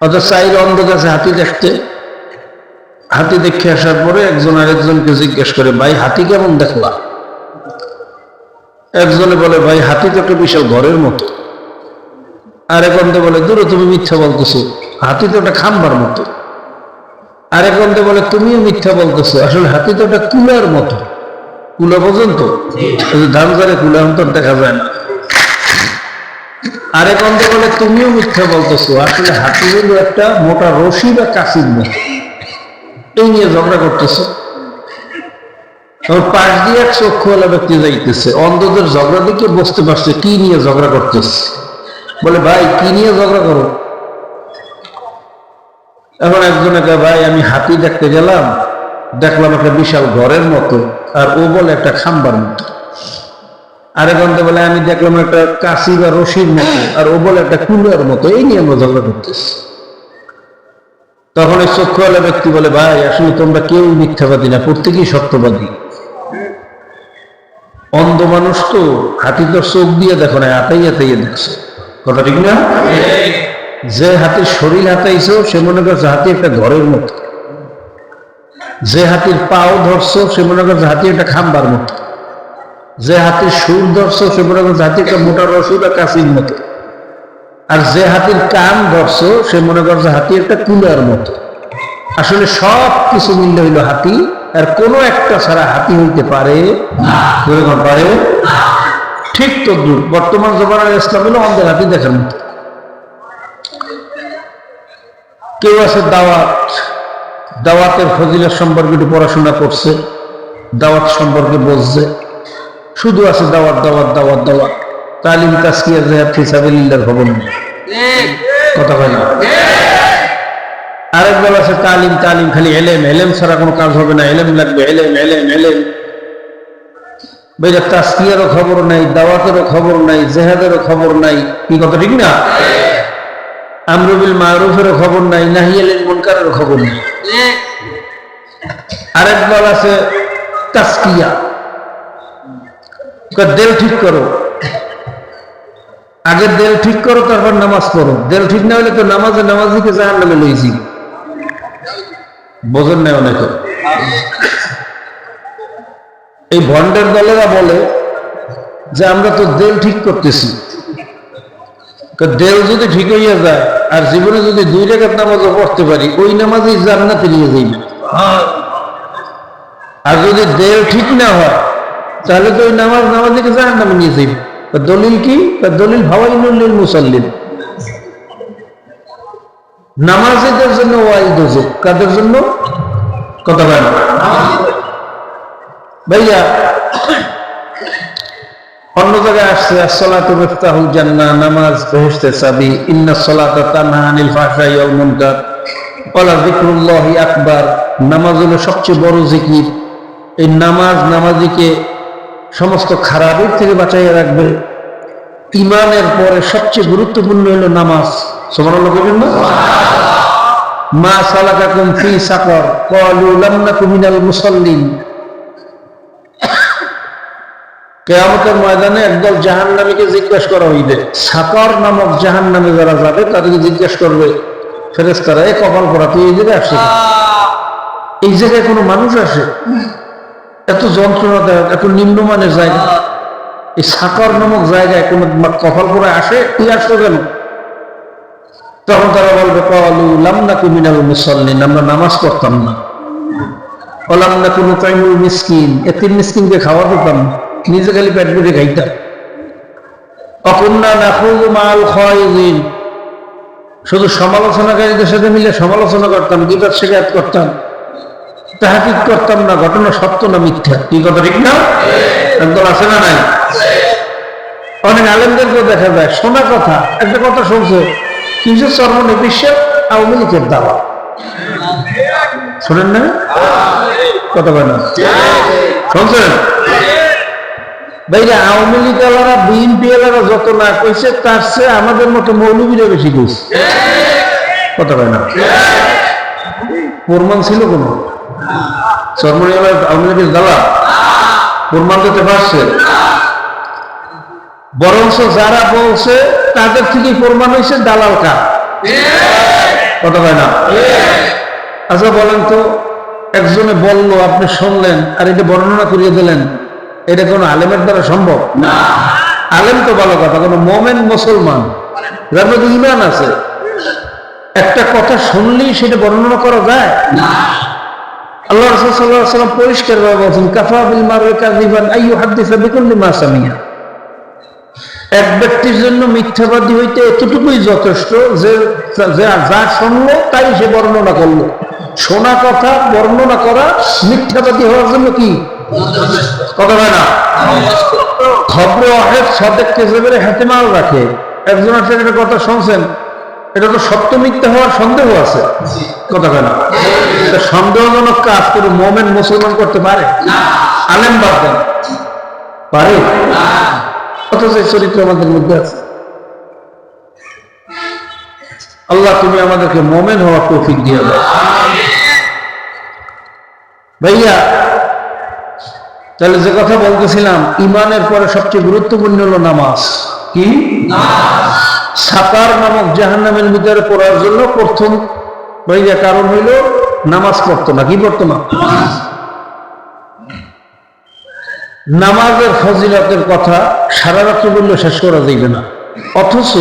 অত সাইর অন্ধ কাছে হাতি দেখতে। হাতি দেখে আসার পরে একজন আরেকজনকে জিজ্ঞেস করে ভাই হাতি কেমন দেখলা? একজনে বলে ভাই হাতি তো একটা বিশাল ঘরের মতো। আরেক অন্ধে বলে দূরে তুমি মিথ্যা বলতেছো হাতি তো একটা খাম্বার মতো। আরেক অন্ধে বলে তুমিও মিথ্যা বলতেছো আসলে হাতি তো একটা কুলার মতো। কুলা পর্যন্ত ধান জারে কুলা অন্তর দেখা যায় না। আরেক অন্ধে বলে, তুমিও মিথ্যা বলতেছো। আসলে হাতি হলো একটা মোটা রশি বা কাশির এই নিয়ে ঝগড়া করতেছে। ওর পাশ দিয়ে এক চক্ষুওয়ালা ব্যক্তি যাইতেছে। অন্ধদের ঝগড়া বুঝতে পারছে কি নিয়ে ঝগড়া করতেছে। বলে, ভাই, কি নিয়ে ঝগড়া করো? এখন একজনে ভাই, আমি হাতি দেখতে গেলাম। দেখলাম একটা বিশাল ঘরের মতো। আর ও বলে, একটা খাম্বার মতো। বলে, আমি দেখলাম একটা কাশি বা রশির মতো, আর ও বলে একটা মতো, এই নিয়ে আমরা ঝগড়া করতেছি। তখন চক্ষুওয়ালা ব্যক্তি বলে, ভাই, আসলে তোমরা কেউ মিথ্যাবাদী না, প্রত্যেকেই সত্যবাদী। অন্ধ মানুষ তো হাতি তো চোখ দিয়ে দেখো না হাতাই হাতাইয়ে দেখছ। কথা ঠিক না? যে হাতির শরীর হাতাইছো সে মনে করছে হাতি একটা ঘরের মতো। যে হাতির পাও ধরছো, সে মনে করছে হাতি একটা খাম্বার মতো। যে হাতির সুর ধরছো, সে মনে করছে একটা মোটা রসুর আর কাশির মতো। আর যে হাতির কান ধরছো, সে মনে করছে হাতি একটা কুলার মতো। আসলে সব কিছু মিললে হইল হাতি, আর কোনো একটা ছাড়া হাতি হইতে পারে পারে? ঠিক তো দূর। বর্তমান জমানার ইসলাম হলো আমাদের হাতি দেখার মতো। কেউ আছে দাওয়াত, দাওয়াতের ফজিলের সম্পর্কে একটু পড়াশোনা করছে, দাওয়াত সম্পর্কে বলছে। শুধু আছে দাওয়াত দাওয়াত দাওয়াত দাওয়াত। তালিম তাস্কিয়া জাহাদ ফিসাবিল্লাহর খবর কথা হয় না? আরেক দল আছে তালিম তালিম, খালি এলেম। এলেম ছাড়া কোনো কাজ হবে না। এলেম লাগবে, এলেম এলেম এলেম। বেজা তাস্কিয়ারও খবর নাই, দাওয়াতেরও খবর নাই, জেহাদেরও খবর নাই। কি কথা, ঠিক না? আমরুবিল মারুফেরও খবর নাই নাহিয়ালিল মুনকারেরও খবর নাই। আরেক দল আছে তাস্কিয়া কয় দেল ঠিক করো। আগে দেল ঠিক করো, তারপর নামাজ পড়ো। দেল ঠিক না হলে তো নামাজে নামাজিকে জাহান নামে লইছি বোঝেন না অনেকে? এই ভন্ডের দলেরা বলে যে, আমরা তো দেল ঠিক করতেছি। দেল যদি ঠিক হইয়া যায়, আর জীবনে যদি দুই রেখাত নামাজও পড়তে পারি, ওই নামাজই জান্নাতে নিয়ে যাইবে। আর যদি দেল ঠিক না হয় তাহলে তো ওই নামাজ নামাজিকে জাহান নামে নিয়ে যাইবে। দলিল কি? দলিল ভাওয়াইনুল্লিল মুসাল্লিন। নামাজিদের জন্য ওয়াইল দোজক। কাদের জন্য? কথা বলেন। ভাইয়া, অন্য জায়গায় আসছে, আসসালাতু মিফতাহুল জান্নাহ, নামাজ ইন্না আনিল মুনকার। আকবার। নামাজ হলো সবচেয়ে বড় জিকির। এই নামাজ, নামাজিকে সমস্ত খারাপের থেকে বাঁচাইয়া রাখবে। ইমানের পরে সবচেয়ে গুরুত্বপূর্ণ হলো নামাজ। সুবহানাল্লাহ মা সালাকাকুম ফি সাকর, ক্বালু লাম নাকু মিনাল মুসাল্লিন। কেয়ামতের ময়দানে একদল জাহান্নামীকে জিজ্ঞেস করা হইবে, সাকর নামক জাহান্নামে যারা যাবে, তাদেরকে জিজ্ঞেস করবে ফেরেস্তারা এ কপাল পরা তুই এই জায়গায় আসে এই জায়গায় কোনো মানুষ আসে? এত যন্ত্রণাদায়ক এত নিম্নমানের জায়গা। এই সাকর নামক জায়গায় কোনো কপাল করে আসে তুই আসতো কেন? তখন তারা বলবে কলু লামনা কুমিনাল মুসল্লিন আমরা নামাজ পড়তাম না। অলামনা কোনো তাইমুল মিসকিন এতিম মিসকিনকে খাওয়া দিতাম না নিজে খালি পেট পেটে খাইতাম। অকন্যা নাফুল মাল খয়দিন শুধু সমালোচনাকারীদের সাথে মিলে সমালোচনা করতাম গীতার শেখাত করতাম। তাহাকিক করতাম না, ঘটনা সত্য না মিথ্যা? কি কথা, ঠিক না? একদম আছে না নাই? অনেক আলেমদেরকেও দেখা যায়, শোনা কথা, একটা কথা শুনছে কিছু চর্মনে বিশ্বের আওয়ামী লীগের দাওয়া শোনেন না? কথা বলেন। শুনছেন? ভাইরা, আওয়ামী লীগ এলারা বিএনপি এলারা যত না কইছে তার চেয়ে আমাদের মতো মৌলবীরা বেশি কইছে কথা বলে না? প্রমাণ ছিল কোন? চর্মনি আওয়ামী লীগের দালা প্রমাণ দিতে পারছে। বরঞ্চ যারা বলছে তাদের থেকেই প্রমাণ হয়েছে দালাল কার। কথা হয় না? আচ্ছা বলেন তো একজনে বলল আপনি শুনলেন আর এটা বর্ণনা করিয়ে দিলেন। এটা কোনো আলেমের দ্বারা সম্ভব? না। আলেম তো ভালো কথা কোনো মোমেন মুসলমান। যার মধ্যে ইমান আছে। একটা কথা শুনলেই সেটা বর্ণনা করা যায়? না। আল্লাহ রাসূল সাল্লাল্লাহু আলাইহি ওয়াসাল্লাম পরিষ্কার বলছেন, কাফা বিল মারুল কাযিবান, আইয়ু হাদিসা বিকুল্লি সামিয়া। এক ব্যক্তির জন্য মিথ্যাবাদী হইতে এতটুকুই যথেষ্ট যে যে শুনলো তাই সে বর্ণনা করল। শোনা কথা, বর্ণনা করা মিথ্যাবাদী হওয়ার জন্য কি? কথা হয় না? খবর অহেদ সদেক কেজেবের হাতেমাল রাখে। একজন আছে একটা কথা শুনছেন এটা তো সত্য মিথ্যা হওয়ার সন্দেহ আছে। কথা না? এটা সন্দেহজনক কাজ করে মোমেন মুসলমান করতে পারে? আলেম বাদ দেন। পারে? অথচ এই চরিত্র আমাদের মধ্যে আছে। আল্লাহ তুমি আমাদেরকে মোমেন হওয়ার তৌফিক দিয়ে দাও। ভাইয়া তাহলে যে কথা বলতেছিলাম ইমানের পরে সবচেয়ে গুরুত্বপূর্ণ হলো নামাজ। কি? সাতার নামক জাহান্নামের ভিতরে পড়ার জন্য প্রথম ভাইয়া কারণ হইল নামাজ পড়তো না, কি পড়তো না? নামাজের ফজিলতের কথা সারা রাত্রি বললে শেষ করা যাইবে না। অথচ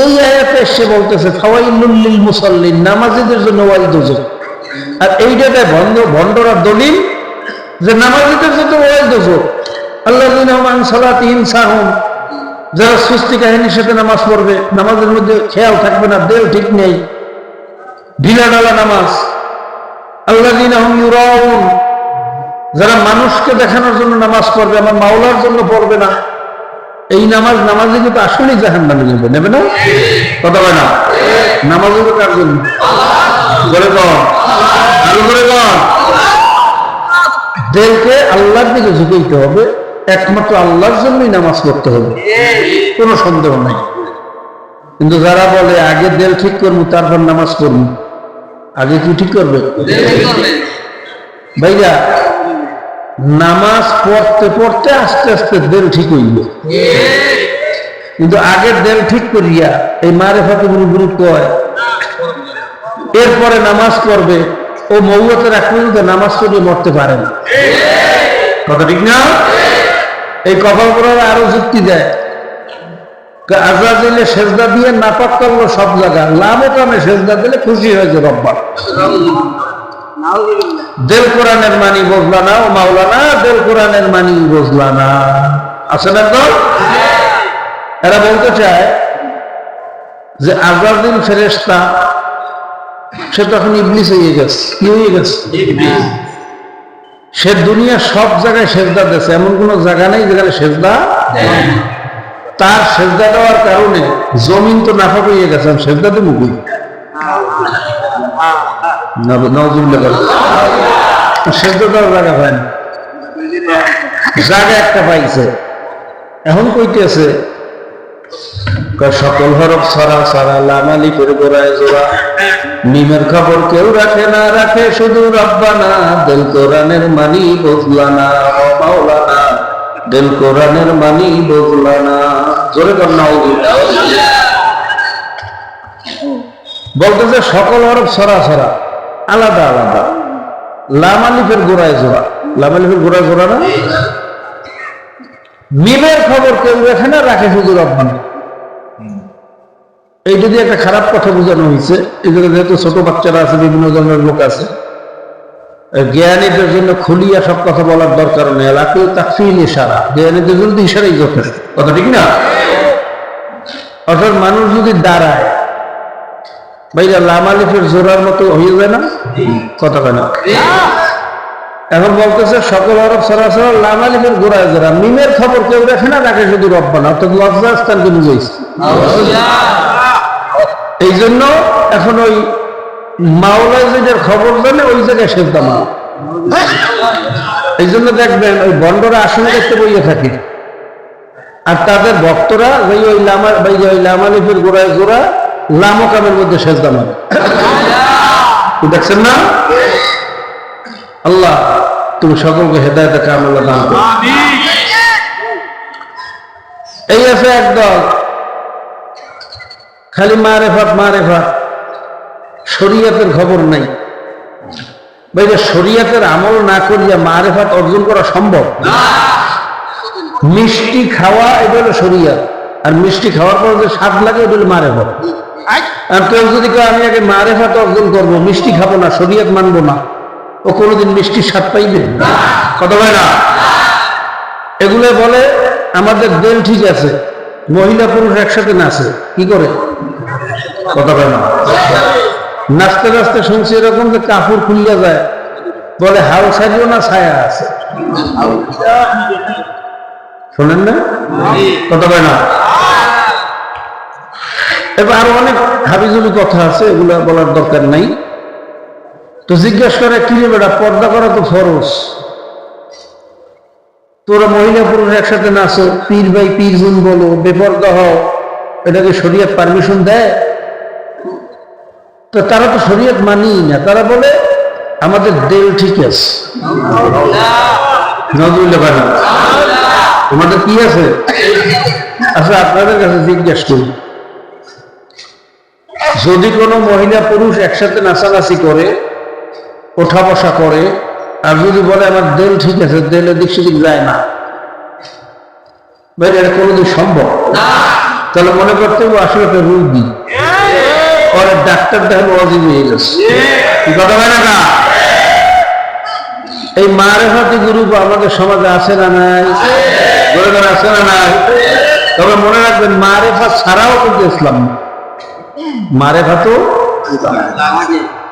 এই আয়াতে এসে বলতেছে ফাওয়াইলুল্লিল মুসাল্লিন, নামাজিদের জন্য ওয়াইল দুজক আর এইটাতে ভন্ড ভণ্ডরা দলিল যে নামাজিদের জন্য ওয়াইল দুজক আল্লাহ সালাতিহিম যারা সুস্থি কাহিনীর সাথে নামাজ পড়বে, নামাজের মধ্যে খেয়াল থাকবে না, দেহ ঠিক নেই। ঢিলা ঢালা নামাজ। আল্লাহ যারা মানুষকে দেখানোর জন্য নামাজ পড়বে, আমার মাওলার জন্য পড়বে না। এই নামাজ নামাজে কিন্তু আসলেই জাহান নামে নেবে নেবে না? কথা বলে না? নামাজ হলো কার জন্য? করে করে দেরকে আল্লাহর দিকে ঝুঁকাইতে হবে। একমাত্র আল্লাহর জন্যই নামাজ পড়তে হবে। কোনো সন্দেহ নাই। কিন্তু যারা বলে, আগে দেল ঠিক করব, তারপর নামাজ পড়ব। আগে কি ঠিক করবে? ভাইয়া, নামাজ পড়তে পড়তে আস্তে আস্তে দেল ঠিক হইল। কিন্তু আগের দেল ঠিক করিয়া এই মারে ফাতে গুরু গুরু কয়, এরপরে নামাজ পড়বে। ও মৌয়তের এক নামাজ পড়িয়ে মরতে পারে না। কথা ঠিক না? এই কপাল পড়ার আরও যুক্তি দেয়। আজাদিলে সেজদা দিয়ে নাপাক করল সব জায়গা। লাভে কামে, সেজদা দিলে খুশি হয়েছে রব্বার দেল কোরআনের মানি না ও মাওলানা, দেল কোরআনের মানি না। আছে না তো? এরা বলতে চায় যে ফেরেস্তা সে তখন ইবলিস হয়ে গেছে। কি হয়ে গেছে? সে দুনিয়া সব জায়গায় সেজদা দিয়েছে। এমন কোন জায়গা নেই যেখানে সেজদা তার সেজদা দেওয়ার কারণে জমিন তো নাফাক হয়ে গেছে, আমি সেজদা দেবো কই? সেজদা দেওয়ার জায়গা পায় না। জায়গা একটা পাইছে। এখন কইতেছে সকল হরফ সরা সরা লামালি করে গোড়ায় জোড়া। নিমের খবর কেউ রাখে না, রাখে শুধু রব্বানা। দিল কোরআনের মানি বদলানা, ও মাওলানা। দিল কোরআনের মানি বদলানা। জোরে না বলতেছে সকল হরফ সরা সরা আলাদা আলাদা। লামালিফের গোড়ায় জোড়া। লামালিফের গোড়ায় জোড়া না? মিমের খবর কেউ রাখে না, রাখে শুধু রব্বানা। এই যদি একটা খারাপ কথা বোঝানো হয়েছে জায়গায় যেহেতু ছোট বাচ্চারা আছে, বিভিন্ন ধরনের লোক আছে জ্ঞানীদের জন্য খুলিয়া সব কথা বলার দরকার নেই। এলাকে তাকফিল ইশারা। জ্ঞানীদের জন্য ইশারাই যথেষ্ট। কথা ঠিক না? অর্থাৎ মানুষ যদি দাঁড়ায় ভাইরা লামালিফের জোরার মতো হয়ে যায় না? কথা না? এখন বলতেছে, সকল আরব সরাসরি লামালিফের গোড়ায় জোড়া মিমের খবর কেউ দেখে না, তাকে শুধু রব্বানা অর্থাৎ লজ্জা স্থানকে বুঝাইছে এই জন্য এখন ওই মাওলায় যেটার খবর জানে ওই জায়গায় সেদ্ধা মা এই জন্য দেখবেন ওই বন্ডরা আসনে দেখতে বইয়ে থাকে। আর তাদের ভক্তরা ওই ওই লামা ওই ওই লামালিফের গোড়ায় গোড়া লামকামের মধ্যে সেজদা মারে দেখছেন না? আল্লাহ তুমি সকলকে হেদায়তে কামলা দান করো। এই আছে একদল খালি মারে ফাত মারে ফাত শরীয়তের খবর নাই। ভাইরা শরীয়তের আমল না করিয়া মারেফাত অর্জন করা সম্ভব? মিষ্টি খাওয়া, এটা হলো শরীয়ত। আর মিষ্টি খাওয়ার পর যে স্বাদ লাগে এটা হলো মারেফাত আর কেউ যদি কেউ আমি আগে মারেফাত অর্জন করব, মিষ্টি খাব না, শরীয়ত মানবো না। ও কোনোদিন মিষ্টির স্বাদ পাইবে? কথা হয় না? এগুলো বলে, আমাদের দেল ঠিক আছে। মহিলা পুরুষ একসাথে নাচে, কি করে? কথা হয় না। নাচতে নাচতে শুনছি এরকম যে কাপড় খুলিয়া যায়, বলে হাল সারিও না, ছায়া আছে। শোনেন না? কথা হয় না? এবার আরও অনেক হাবিজুলি কথা আছে, এগুলা বলার দরকার নাই। তো জিজ্ঞাসা করে কি বেটা, পর্দা করা তো ফরজ। তোরা মহিলা পুরুষ একসাথে নাচো পীর ভাই পীর গুণ বলো বেপর্দা হও এটাকে শরীয়ত পারমিশন দেয়? তো তারা তো শরীয়ত মানি না। তারা বলে আমাদের দেল ঠিক আছে। তোমাদের কি আছে? আচ্ছা আপনাদের কাছে জিজ্ঞেস করি। যদি কোনো মহিলা পুরুষ একসাথে নাচানাচি করে ওঠা বসা করে আর যদি বলে আমার দেল ঠিক আছে দেল এদিক সেদিক যায় না ভাই এটা কোনোদিন সম্ভব তাহলে মনে করতে হবে আসলে একটা রুগী ওর ডাক্তার দেখেন অজিব হয়ে গেছে কথা হয় না এই মারেফাতি গ্রুপ আমাদের সমাজে আছে না নাই দেন আছে না নাই তবে মনে রাখবেন মারেফা ছাড়াও কিন্তু ইসলাম না। মারেফাতও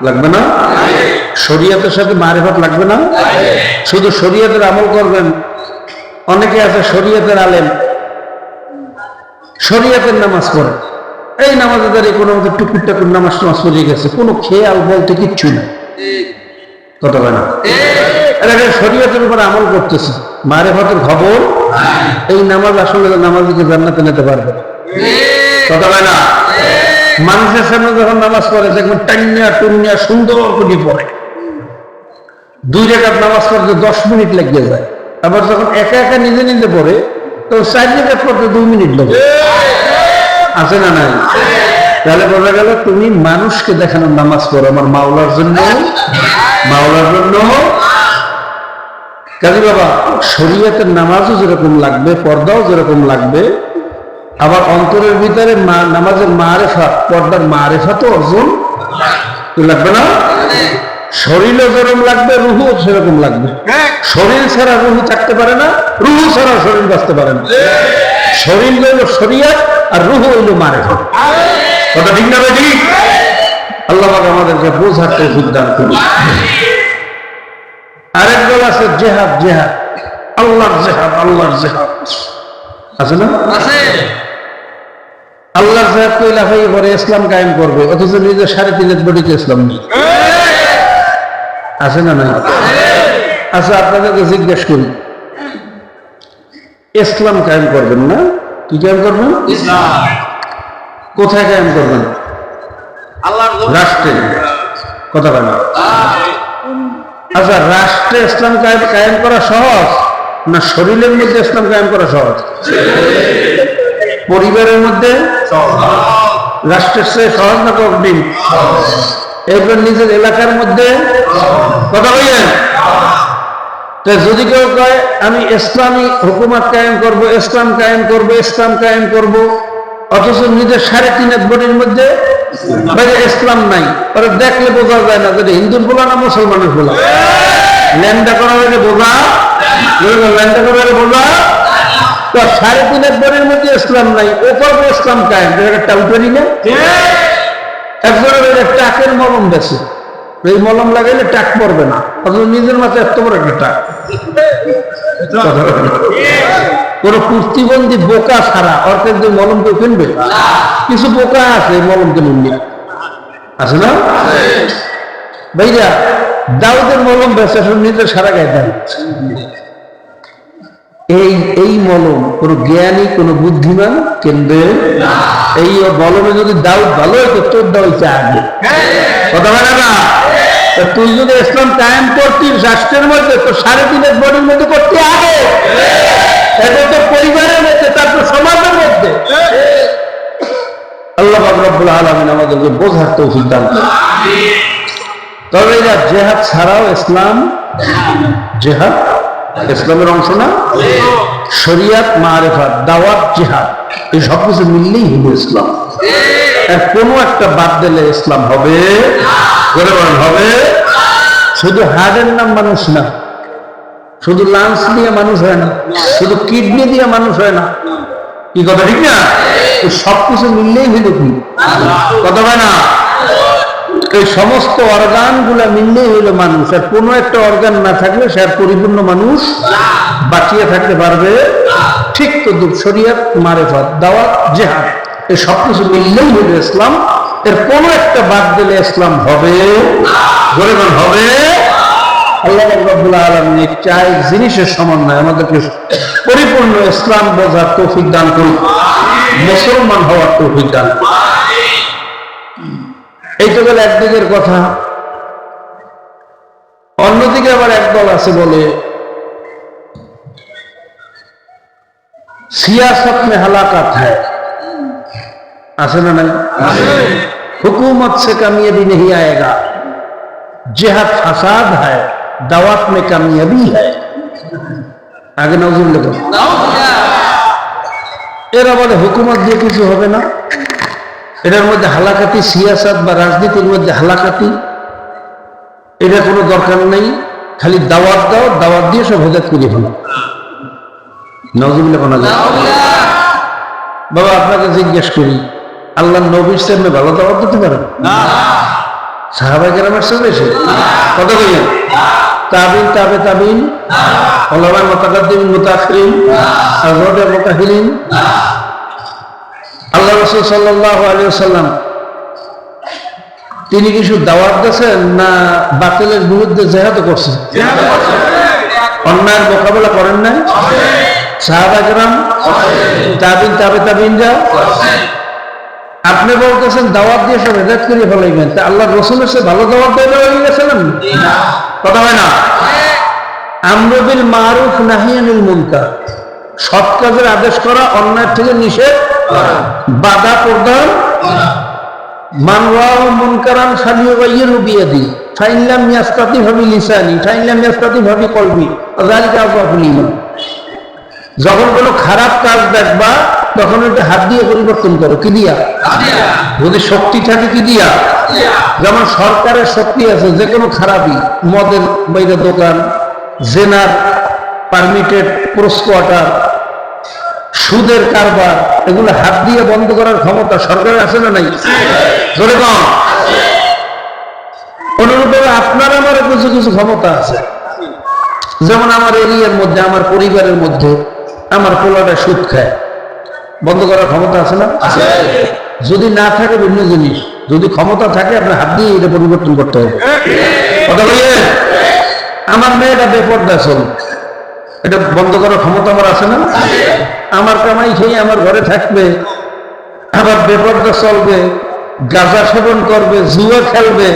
লাগবে না? শরীয়তের সাথে মারেফাত লাগবে না? শুধু শরীয়তের আমল করবেন। অনেকে আছে শরীয়তের আলেম। শরীয়তের নামাজ পড়ে। এই নামাজে দাঁড়িয়ে কোনো মতো টুকুর টাকুর নামাজ টামাজ পড়ে গেছে। কোনো খেয়াল বলতে কিচ্ছু না কথা হয় না? এরা শরীয়তের উপর আমল করতেছে। মারেফাতের খবর? এই নামাজ আসলে নামাজিকে জান্নাতে নিতে পারবে। কথা হয় না? মানুষের সামনে যখন নামাজ পড়ে দেখবেন টান্যা টুন্যা সুন্দর করে পড়ে। দুই রেখাত নামাজ পড়তে দশ মিনিট লেগে যায়। আবার যখন একা একা নিজে নিজে পড়ে তখন চার রেখাত পড়তে দুই মিনিট লাগে আছে না নাই? তাহলে বোঝা গেল তুমি মানুষকে দেখানোর নামাজ পড়ো, আমার মাওলার জন্য। মাওলার জন্য। কাজী বাবা, শরীয়তের নামাজও যেরকম লাগবে, পর্দাও যেরকম লাগবে আবার অন্তরের ভিতরে নামাজের মারেফা, পর্দার মারেফা তো অর্জন লাগবে না? শরীরও যেরকম লাগবে রুহু সেরকম লাগবে। শরীর ছাড়া রুহু থাকতে পারে না, রুহু ছাড়া শরীর বাঁচতে পারে না। শরীর হইল শরিয়াত আর রুহু হইল মারেফা। কথা ঠিক না ভাই আল্লাহ আমাদেরকে বোঝার তৌফিক দান করুন। আরেক দল আছে জেহাদ জেহাদ। আল্লাহর জেহাদ আল্লাহর জেহাদ। আছে না? আল্লাহর লাফাই পরে ইসলাম কায়েম করবে অথচ নিজের সাড়ে তিন বডিতে ইসলাম নেই। আছে। না নাই? আচ্ছা আপনাদেরকে জিজ্ঞেস করি। ইসলাম কায়েম করবেন না? কি কায়েম করবেন? কোথায় কায়েম করবেন? রাষ্ট্রে। কথা বলেন। আচ্ছা রাষ্ট্রে ইসলাম কায়েম করা সহজ? না শরীরের মধ্যে ইসলাম কায়েম করা সহজ? পরিবারের মধ্যে? রাষ্ট্রের চেয়ে সহজ না কঠিন? এরপর নিজের এলাকার মধ্যে? কথা বললেন যদি কেউ কয়, আমি ইসলামী হুকুমত কায়েম করব, ইসলাম কায়েম করব, ইসলাম কায়েম করব, অথচ নিজের সাড়ে তিন এক বডির মধ্যে? ইসলাম নাই। ওরা দেখলে বোঝা যায় না যে হিন্দুর বলা না মুসলমানের বলা। ল্যান্ডা করা হলে বোঝা করা তো সাড়ে তিন মধ্যে ইসলাম নাই ও করব ইসলাম কায়েম। টাউটারি না একজনের টাকের মলম বেছে এই মলম লাগাইলে টাক পড়বে না। অথচ নিজের মাথায় এত বড় একটা টাক কোন কুস্তিবন্দি বোকা ছাড়া অর্থের যে মলম কেউ কিনবে? কিছু বোকা আছে মলম কিনুন। আছে না? ভাইরা দাউদের মলম শুধু নিজের সারা গায়ে দেন। এই এই মলম কোন জ্ঞানী, কোন বুদ্ধিমান কিনবে এই মলমে যদি দাউদ ভালো হইতো, তোর দাউদ আগে। কথা বলে না তুই যদি ইসলাম কায়েম করতিস, রাষ্ট্রের মধ্যে, তো সাড়ে তিনের বডির মধ্যে করতে আগে। এটা তো পরিবারের মধ্যে তারপর সমাজের মধ্যে। আল্লাহ রব্বুল আলমিন আমাদেরকে বোঝার তৌফিক দান তবে এরা জেহাদ ছাড়াও ইসলাম, জেহাদ ইসলামের অংশ না? শরিয়াত, মারেফাত, দাওয়াত, জেহাদ, এই সব কিছু মিললেই হলো ইসলাম। কোনো একটা বাদ দিলে ইসলাম হবে? হবে? শুধু হার্টের নাম মানুষ না। শুধু লাঞ্চ দিয়ে মানুষ হয় না। শুধু কিডনি দিয়ে মানুষ হয় না। কি কথা, ঠিক না? এই সব মিললেই কি কথা হয় না? এই সমস্ত অর্গানগুলা মিললেই হইল মানুষ। আর কোনো একটা অর্গান না থাকলে সে আর পরিপূর্ণ মানুষ বাঁচিয়ে থাকতে পারবে। ঠিক তো দুঃশরিয়াত মারেফাত, দাওয়াত, জেহাদ, এই সব কিছু মিললেই হইল ইসলাম। এর কোনো একটা বাদ দিলে ইসলাম হবে। বল হবে। আল্লাহ রব্বুল আলমী এই চার জিনিসের সমন্বয় আমাদেরকে পরিপূর্ণ ইসলাম বোঝার তৌফিক দান করুন। মুসলমান হওয়ার তৌফিক দান করুন। এই তো গেল একদিকের কথা অন্যদিকে আবার একদল আছে বলে सियासत में हलाकत है আছে না নাই हुकूमत से कामयाबी नहीं आएगा जिहाद फसाद है दावत में कामयाबी है আগে নজর লেখো এরা বলে হুকুমত দিয়ে কিছু হবে না এটার মধ্যে হালাকাতি সিয়াসাত বা রাজনীতির মধ্যে হালাকাতি এটা কোনো দরকার নেই খালি দাওয়াত দাও দাওয়াত দিয়ে সব হেদাত করে ফেলো। যায়। বাবা আপনাকে জিজ্ঞেস করি আল্লাহ নবীর সামনে ভালো দাওয়াত দিতে পারেন? সাহাবাই গ্রামের সামনে এসে? কথা কইয়া তাবিন তাবে তাবিন ওলামায় মোতাকাদ্দিন মুতাহিরিন আল্লাহ রসুল সাল্লাহ আলী সাল্লাম তিনি কিছু দাওয়াত দিয়েছেন না বাতিলের বিরুদ্ধে জেহাদ করছেন? অন্যায়ের মোকাবেলা করেন নাই? সাহাবাগরাম তাবিন তাবে আপনি বলতেছেন দাওয়াত দিয়ে সব হেদায়ত করে ফেলাইবেন তা আল্লাহ রসুলের সে ভালো দাওয়াত দিয়ে হয়ে গেছিলেন? কথা হয় না? আমরবিল মারুফ নাহিয়ানিল মুনকার সৎ কাজের আদেশ করা অন্যায় থেকে নিষেধ বাধা প্রদান ফাইনলাম ইয়াস্তাতি ভাবি লিসানি ভাবি কলবি। ইমান। যখন কোনো খারাপ কাজ দেখবা, তখন ওটা হাত দিয়ে পরিবর্তন করো। কি দিয়া? যদি শক্তি থাকে, কি দিয়া? যেমন সরকারের শক্তি আছে, যে কোনো খারাপই, মদের বাইরে দোকান, জেনার, পারমিটেড ক্রস কোয়ার্টার সুদের কারবার এগুলো হাত দিয়ে বন্ধ করার ক্ষমতা সরকারের আছে না নাই? কম অনুরূপে আপনার আমার কিছু কিছু ক্ষমতা আছে। যেমন আমার এরিয়ার মধ্যে আমার পরিবারের মধ্যে আমার পোলাটা সুদ খায়। বন্ধ করার ক্ষমতা আছে না? যদি না থাকে ভিন্ন জিনিস। যদি ক্ষমতা থাকে আপনার হাত দিয়ে এটা পরিবর্তন করতে হবে। কথা বলিয়ে আমার মেয়েটা বেপর্দা চল এটা বন্ধ করার ক্ষমতা আমার আছে না? আমার কামাই খেয়ে আমার ঘরে থাকবে, আবার বেপর্দা চলবে, গাঁজা সেবন করবে, জুয়া খেলবে,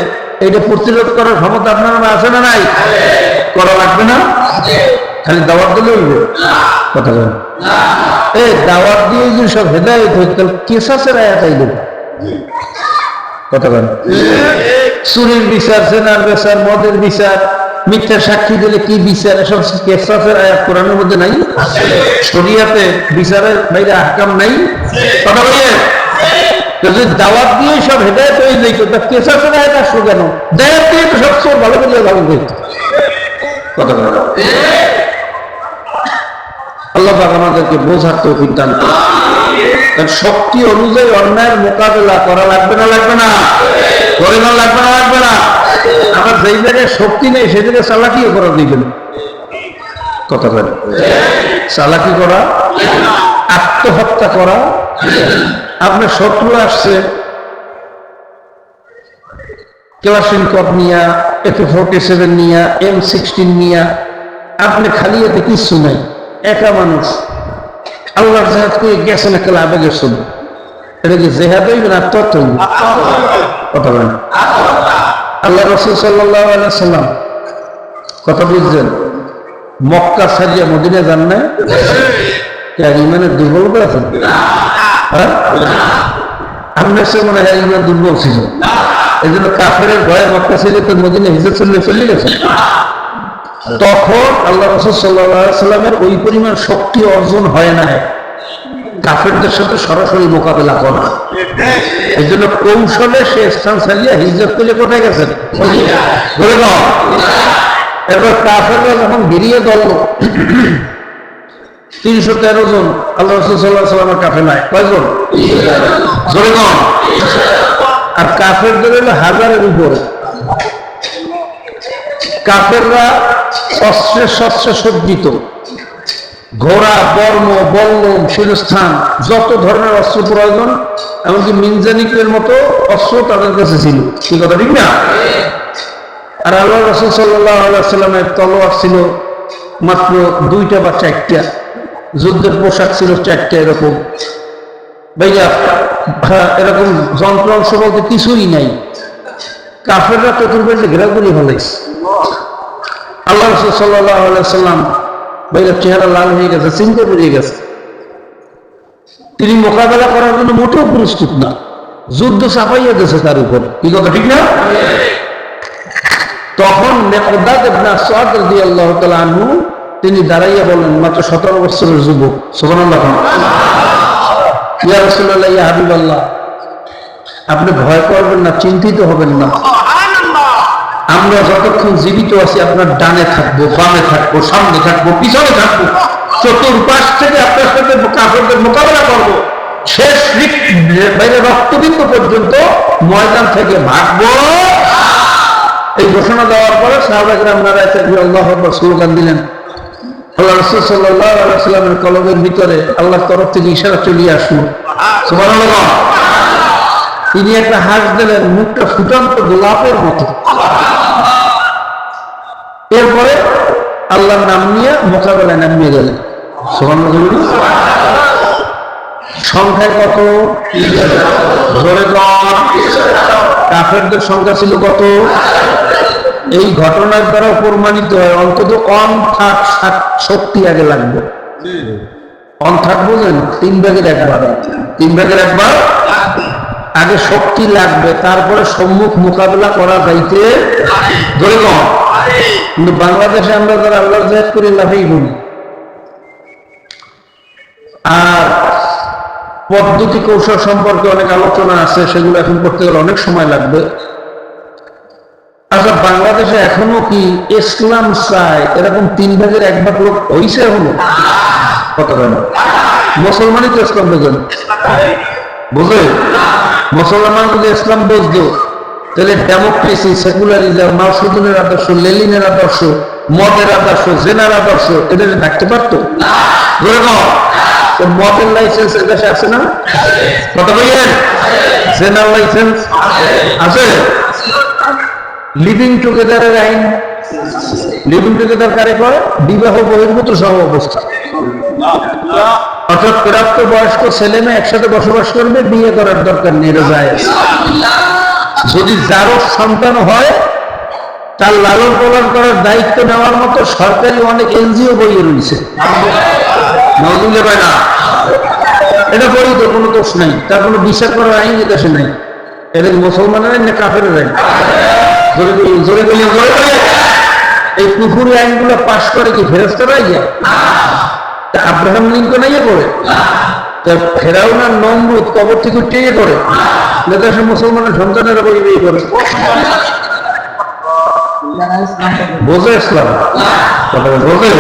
এটা প্রতিরোধ করার ক্ষমতা আপনার আমার আছে না নাই? করা লাগবে না? খালি দাওয়াত দিলে উঠবে কথা বলেন। এই দাওয়াত দিয়ে যদি সব হেদায়ত হইত তাহলে কেসাসের আয়াত আইল কথা বলেন। চুরির বিচার সেনার বিচার, মদের বিচার মিথ্যা সাক্ষী দিলে কি বিচার? এসব আয়াত? কোরআনের মধ্যে নাই? শরিয়াতে বিচারের বাইরে আহকাম নাই? কথা বলিয়ে যদি সব শক্তি অনুযায়ী অন্যায়ের মোকাবেলা করা লাগবে না লাগবে না? করে না লাগবে না লাগবে না? আবার যেই জায়গায় শক্তি নেই, সেই জায়গায় চালাকিও করা দিবেন কথা বলেন চালাকি করা, আত্মহত্যা করা, আপনার শত্রু আসছে। কেলাসিনকপ নিয়া একে ফোর্টি সেভেন নিয়া এম সিক্সটিন নিয়া, আপনি খালি এতে কিচ্ছু নাই, একা মানুষ। আল্লাহর জেহাদ করে গেছেন একটা লাভে গেছেন এটা কি জেহাদ আত্মহত্যা হইবে? কথা বলেন আল্লাহ রসুল সাল্লাম কথা বুঝছেন? মক্কা সারিয়া মদিনা যান না ইমানের দুর্বল করে আছেন? হ্যাঁ? মনে হয় ইমান দুর্বল ছিল। এই জন্য কাফের ভয়ে মক্কা ছিল তো মদিনে হিজত চলে চলে গেছে। তখন আল্লাহ রসুল সাল্লাহ সাল্লামের ওই পরিমাণ শক্তি অর্জন হয় না কাফেরদের সাথে সরাসরি মোকাবেলা করা। এই জন্য কৌশলে সে স্থান ছাড়িয়ে হিজরত করে কোথায় গেছেন এবার কাফেররা যখন বেরিয়ে দল তিনশো তেরো জন আল্লাহ রসুল সাল্লাহ সাল্লামের কয়জন? জোরে কম আর কাফেরদের হলো হাজারের উপরে। কাফেররা অস্ত্রে শস্ত্রে সজ্জিত ঘোড়া বর্ম বল্লম শিরস্থান যত ধরনের অস্ত্র প্রয়োজন এমনকি মিনজানিকের মতো অস্ত্র তাদের কাছে ছিল। কি কথা ঠিক না? আর আল্লাহ রসুল সাল্লাহ সাল্লামের তলোয়ার ছিল মাত্র দুইটা বা চারটা। যুদ্ধের পোশাক ছিল চারটা এরকম। ভাইয়া হ্যাঁ, এরকম যন্ত্রাংশ বলতে কিছুই নাই। কাফেররা চতুর্পাশে ঘেরাঘুরি হলেছে আল্লাহ রসুল সাল্লাহ সাল্লাম ভাইয়া চেহারা লাল হয়ে গেছে চিন্তা বেরিয়ে গেছে। তিনি মোকাবেলা করার জন্য মোটেও প্রস্তুত না। যুদ্ধ চাপাইয়া গেছে তার উপর। কি কথা, ঠিক না? তখন আনহু তিনি দাঁড়াইয়া বলেন মাত্র 17 বছরের যুবক। হাবিবাল্লাহ, আপনি ভয় করবেন না, চিন্তিত হবেন না। আমরা যতক্ষণ জীবিত আছি, আপনার ডানে থাকব, বামে থাকব, সামনে থাকব, পিছনে থাকব, চতুর্পাশ থেকে আপনার সাথে কাপড়দের মোকাবেলা করব। শেষ বাইরে রক্তবিন্দু পর্যন্ত ময়দান থেকে ভাগবো। এই ঘোষণা দেওয়ার পরে সাহাবাহাম নারায় আল্লাহ স্লোগান দিলেন। আল্লাহ রসুল সাল্লামের কলমের ভিতরে আল্লাহর তরফ থেকে ইশারা চলিয়ে আসলো তিনি একটা হাস দিলেন, মুখটা ফুটান্ত গোলাপের মতো। এরপরে আল্লাহর নাম নিয়ে মোকাবেলায় নামিয়ে গেলেন সংখ্যায় কত? ধরে কাফেরদের সংখ্যা ছিল কত? এই ঘটনার দ্বারা প্রমাণিত হয় অন্তত অন থাক শক্তি আগে লাগবে। অন থাক বোঝেন তিন ভাগের একবার তিন ভাগের একবার আগে শক্তি লাগবে, তারপরে সম্মুখ মোকাবেলা করা যাইতে ধরে কিন্তু বাংলাদেশে আমরা যারা আল্লাহ জাহেদ করে লাভেই বলি। আর পদ্ধতি কৌশল সম্পর্কে অনেক আলোচনা আছে, সেগুলো এখন করতে গেলে অনেক সময় লাগবে। আচ্ছা বাংলাদেশে এখনও কি ইসলাম চায়? এরকম তিন ভাগের এক ভাগ লোক হইছে এখনও? কত মুসলমানই তো ইসলাম বোঝেন বুঝে? মুসলমান যদি ইসলাম বুঝতো তাহলে ডেমোক্রেসি সেকুলারিজম মাউসুদ্দিনের আদর্শ লেলিনের আদর্শ মদের আদর্শ জেনার আদর্শ এদের থাকতে পারতো? মদের লাইসেন্স এর দেশে আছে না? কথা বললেন? জেনার লাইসেন্স আছে। লিভিং টুগেদারের আইন? টুগেদার কারে বিবাহ বহির্ভূত সহ অবস্থা। অর্থাৎ প্রাপ্ত বয়স্ক ছেলে মেয়ে একসাথে বসবাস করবে, বিয়ে করার দরকার নেই জায়েজ। যদি যারও সন্তান হয়, তার লালন পালন করার দায়িত্ব নেওয়ার মতো সরকারি অনেক এনজিও বইয়ে রয়েছে। এটা বই তো কোনো দোষ নাই। তার কোনো বিচার করার আইন দেশে নাই। কি মুসলমানের না কাফের আইন জোরে জোরে বলি জোরে বলি। এই পুকুরি আইনগুলো পাশ করে কি ফেরস্তারাই যায় তা আব্রাহাম লিঙ্কন ইয়ে করে তা ফেরাউন নমরুদ কবর থেকে উঠে ইয়ে করে দেশের মুসলমানের সন্তানেরা বই বিয়ে করে বোঝে ইসলাম। বোঝে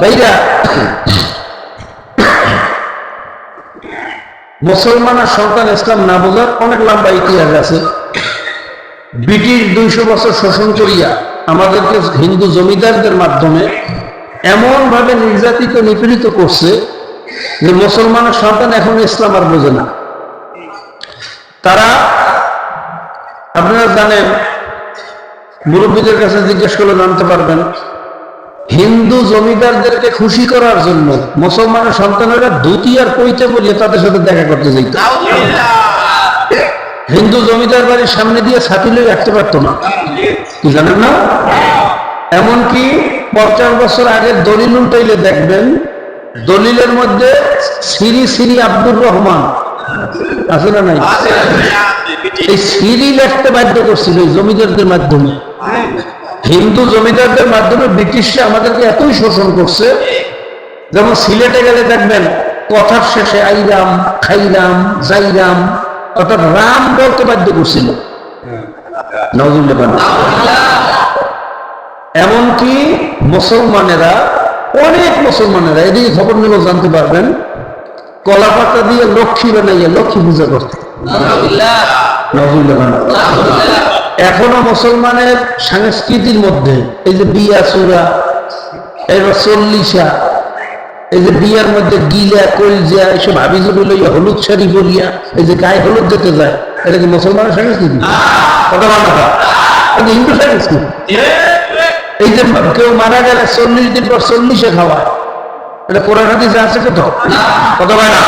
ভাইরা, মুসলমান আর সন্তান ইসলাম না বোঝার অনেক লম্বা ইতিহাস আছে। ব্রিটিশ দুইশো বছর শোষণ করিয়া আমাদেরকে হিন্দু জমিদারদের মাধ্যমে এমন ভাবে নির্যাতিত, নিপীড়িত করছে যে মুসলমানের সন্তান এখন ইসলাম আর বোঝে না। তারা, আপনারা জানেন, মুরব্বীদের কাছে জিজ্ঞেস করলে জানতে পারবেন, হিন্দু জমিদারদেরকে খুশি করার জন্য মুসলমানের সন্তানেরা ধুতি আর পৈতে বলিয়ে তাদের সাথে দেখা করতে যেত হিন্দু জমিদার বাড়ির সামনে দিয়ে ছাতি লয়ে রাখতে পারতো না। কি জানেন না? এমনকি পঞ্চাশ বছর আগের দলিল উল্টাইলে দেখবেন দলিলের মধ্যে শ্রী শ্রী আব্দুর রহমান আছে না নাই? এই সিরি লিখতে বাধ্য করছিল জমিদারদের মাধ্যমে। হিন্দু জমিদারদের মাধ্যমে ব্রিটিশরা আমাদেরকে এতই শোষণ করছে যেমন সিলেটে গেলে দেখবেন কথার শেষে আইরাম খাইরাম যাইরাম অর্থাৎ রাম বলতে বাধ্য করছিল। এমনকি মুসলমানেরা, অনেক মুসলমানেরা, এদিকে খবর নিলেও জানতে পারবেন কলা পাতা দিয়ে লক্ষ্মী বানাইয়া লক্ষ্মী পূজা করতে এখনও মুসলমানের সংস্কৃতির মধ্যে, এই যে বিয়া চূড়া এবার চল্লিশা এই যে বিয়ার মধ্যে গিলা কলজা এসব হাবিজুবি লইয়া হলুদ শাড়ি বলিয়া এই যে গায়ে হলুদ যেতে যায় এটা কি মুসলমানের সংস্কৃতি হিন্দু সংস্কৃতি এই যে কেউ মারা গেলে চল্লিশ দিন পর চল্লিশে খাওয়া এটা কোরআন হাদিসে আছে কোথাও? কথা বলে না?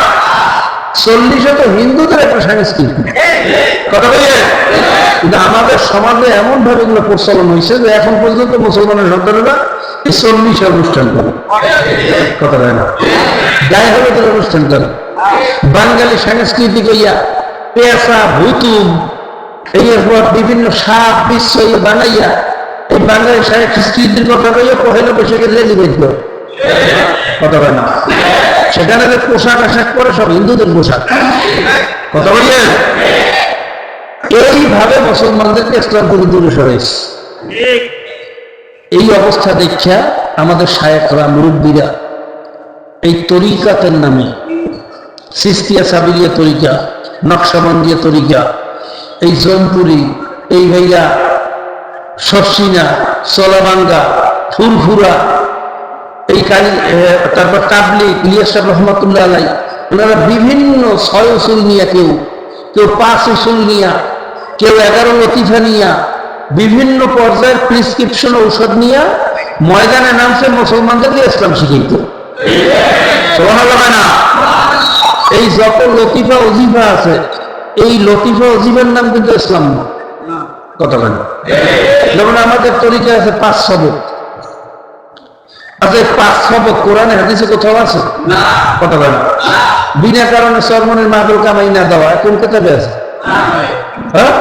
চল্লিশে তো হিন্দুদের একটা সংস্কৃতি। কথা বলে কিন্তু আমাদের সমাজে এমন ভাবে এগুলো প্রচলন হয়েছে যে এখন পর্যন্ত মুসলমানের সন্তানেরা চল্লিশে অনুষ্ঠান করে। কথা বলে না? গায়ে হলুদের অনুষ্ঠান করে। বাঙালি সংস্কৃতি কইয়া পেঁচা ভুতুম এই বিভিন্ন সাপ বিশ্ব বানাইয়া, এই বাঙালি সংস্কৃতির কথা কইয়া পহেলা বৈশাখে রেলি করে কথা বলে না? সেখানে যে পোশাক আশাক করে সব হিন্দুদের পোশাক। এইভাবে মুসলমানদেরকে ইসলাম দূরে এই অবস্থা দেখা আমাদের মুরব্বীরা এই তরিকাতের নামে, সিস্তিয়া সাবিরিয়া তরিকা, নকশাবন্দিয়া তরিকা, এই জনপুরি, এই ভাইয়া সরসিনা সলাবাঙ্গা, ফুরফুরা এই কালী তারপর তাবলিক ইলিয়াস রহমতুল্লাহ আলাই ওনারা বিভিন্ন ছয় উসুল নিয়ে কেউ কেউ পাঁচ উসুল নিয়া, কেউ এগারো লতিফা নিয়া, বিভিন্ন পর্যায়ের প্রিসক্রিপশন ঔষধ নিয়া ময়দানে নামছে মুসলমানদেরকে ইসলাম শিখিত না এই যত লতিফা অজিফা আছে, এই লতিফা অজিফার নাম কিন্তু ইসলাম না। কথা যেমন আমাদের তরিকা আছে পাঁচ সবক। আচ্ছা পাঁচ সবক কোরআনে হাদিসে কোথাও আছে? কথা বলেন। বিনা কারণে সরমনের মাদল কামাই না দেওয়া কোন কেতাবে আছে? হ্যাঁ?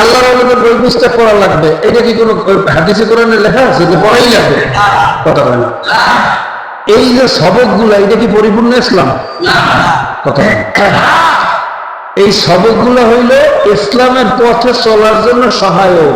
আল্লাহ রহমতের বই পুস্তক পড়া লাগবে। এটা কি কোনো হাদিসে কোরআনে লেখা আছে যে পড়াই লাগবে? কথা বলেন। এই যে সবকগুলা এটা কি পরিপূর্ণ ইসলাম? কথা এই সবকগুলো হইল ইসলামের পথে চলার জন্য সহায়ক।